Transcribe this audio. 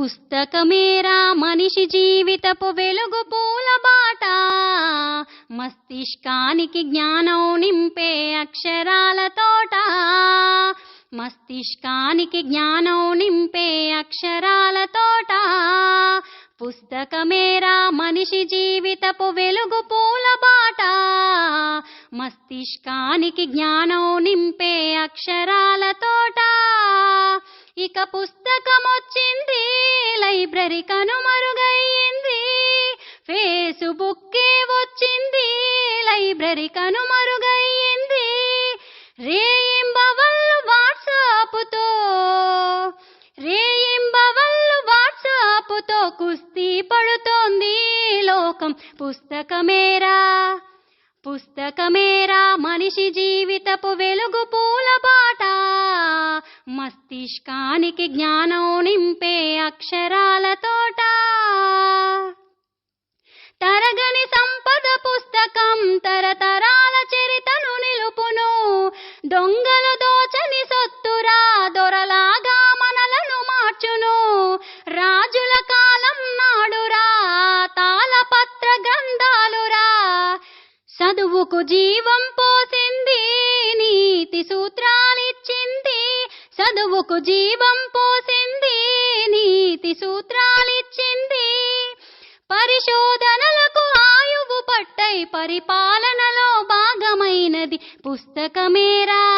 పుస్తకమేరా మనిషి జీవితపు వెలుగు పూల బాట. మస్తిష్కానికి జ్ఞానం నింపే అక్షరాల తోట. మస్తిష్కానికి జ్ఞానం నింపే అక్షరాల తోట. పుస్తకమేరా మనిషి జీవితపు వెలుగు పూల బాట. మస్తిష్కానికి జ్ఞానం నింపే అక్షరాల తోట. ఇక పుస్తకం వచ్చింది లైబ్రరీ కనుమరుగయ్యింది ఫేస్బుక్కే వచ్చింది. లైబ్రరీ కనుమరుగయ్యింది రేయింబవళ్ళు వాట్సాప్తో రేయింబవళ్ళు వాట్సాప్తో కుస్తీ పడుతోంది లోకం. పుస్తకమేరా పుస్తకమేరా మనిషి జీవితపు వెలుగు పూల బాట. మస్తిష్కానికి జ్ఞానం నింపే అక్షరాల తోట తరగని సంపద పుస్తకం తరతరాల చరితను నిలుపును. దొంగలు దోచని సొత్తురా దొరలాగా మనలను మార్చును. రాజుల కాలం నాడురా తాళపత్ర గ్రంథాలురా. చదువుకు జీవం పోసింది నీతి సూత్రాలిచ్చింది. చదువుకు జీవం పో నీతి సూత్రాలిచ్చింది. పరిశోధనలకు ఆయువు పట్టై పరిపాలనలో భాగమైనది. పుస్తకమేరా